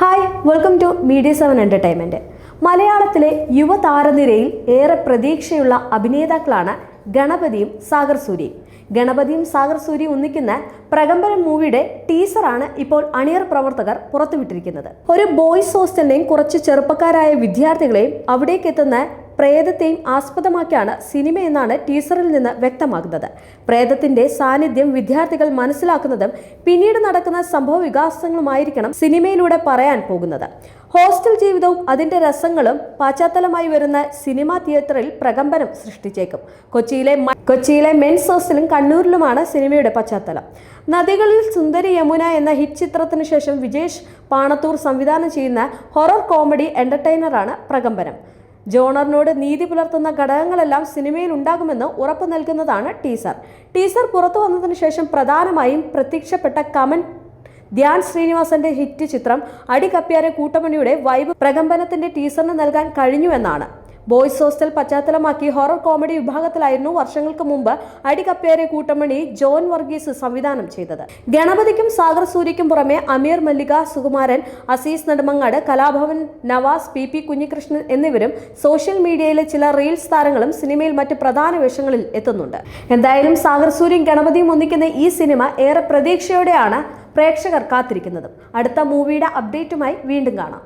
Hi welcome to media seven entertainment മലയാളത്തിലെ യുവതാരനിരയിൽ ഏറെ പ്രതീക്ഷയുള്ള അഭിനേതാക്കളാണ് ഗണപതിയും സാഗർ സൂര്യയും ഗണപതിയും സാഗർ സൂര്യയും ഒന്നിക്കുന്ന പ്രകമ്പനം മൂവിയുടെ ടീസറാണ് ഇപ്പോൾ അണിയർ പ്രവർത്തകർ പുറത്തുവിട്ടിരിക്കുന്നത്. ഒരു ബോയ്സ് ഹോസ്റ്റലിനെയും കുറച്ച് ചെറുപ്പക്കാരായ വിദ്യാർത്ഥികളെയും അവിടേക്ക് എത്തുന്ന പ്രേതത്തെയും ആസ്പദമാക്കിയാണ് സിനിമ എന്നാണ് ടീസറിൽ നിന്ന് വ്യക്തമാകുന്നത്. പ്രേതത്തിന്റെ സാന്നിധ്യം വിദ്യാർത്ഥികൾ മനസ്സിലാക്കുന്നതും പിന്നീട് നടക്കുന്ന സംഭവ വികാസങ്ങളുമായിരിക്കണം സിനിമയിലൂടെ പറയാൻ പോകുന്നത്. ഹോസ്റ്റൽ ജീവിതവും അതിന്റെ രസങ്ങളും പശ്ചാത്തലമായി വരുന്ന സിനിമാ തിയേറ്ററിൽ പ്രകമ്പനം സൃഷ്ടിച്ചേക്കും. കൊച്ചിയിലെ കൊച്ചിയിലെ മെൻസ് ഹോസ്റ്റലും കണ്ണൂരിലുമാണ് സിനിമയുടെ പശ്ചാത്തലം. നദികളിൽ സുന്ദരി യമുന എന്ന ഹിറ്റ് ചിത്രത്തിന് ശേഷം വിജേഷ് പാണത്തൂർ സംവിധാനം ചെയ്യുന്ന ഹൊറർ കോമഡി എന്റർടൈനറാണ് പ്രകമ്പനം. ജോണറിനോട് നീതി പുലർത്തുന്ന ഘടകങ്ങളെല്ലാം സിനിമയിൽ ഉണ്ടാകുമെന്ന് ഉറപ്പു നൽകുന്നതാണ് ടീസർ. ടീസർ പുറത്തു വന്നതിന് ശേഷം പ്രധാനമായും പ്രത്യക്ഷപ്പെട്ട കമൻ ധ്യാൻ ശ്രീനിവാസന്റെ ഹിറ്റ് ചിത്രം അടികപ്പിയാരെ കൂട്ടമണിയുടെ വൈബ് പ്രകമ്പനത്തിന്റെ ടീസറിന് നൽകാൻ കഴിഞ്ഞുവെന്നാണ് ബോയ്സ് ഹോസ്റ്റൽ പശ്ചാത്തലമാക്കി ഹൊറർ കോമഡി വിഭാഗത്തിലായിരുന്നു വർഷങ്ങൾക്ക് മുമ്പ് അടികപ്പേരെ കൂട്ടമണി ജോൺ വർഗീസ് സംവിധാനം ചെയ്തത്. ഗണപതിക്കും സാഗർ സൂര്യക്കും പുറമെ അമീർ മല്ലിക സുകുമാരൻ അസീസ് നെടുമങ്ങാട് കലാഭവൻ നവാസ് പി പി കുഞ്ഞികൃഷ്ണൻ എന്നിവരും സോഷ്യൽ മീഡിയയിലെ ചില റീൽസ് താരങ്ങളും സിനിമയിൽ മറ്റ് പ്രധാന വേഷങ്ങളിൽ എത്തുന്നുണ്ട്. എന്തായാലും സാഗർ സൂര്യൻ ഗണപതിയും ഒന്നിക്കുന്ന ഈ സിനിമ ഏറെ പ്രതീക്ഷയോടെയാണ് പ്രേക്ഷകർ കാത്തിരിക്കുന്നതും. അടുത്ത മൂവിയുടെ അപ്ഡേറ്റുമായി വീണ്ടും കാണാം.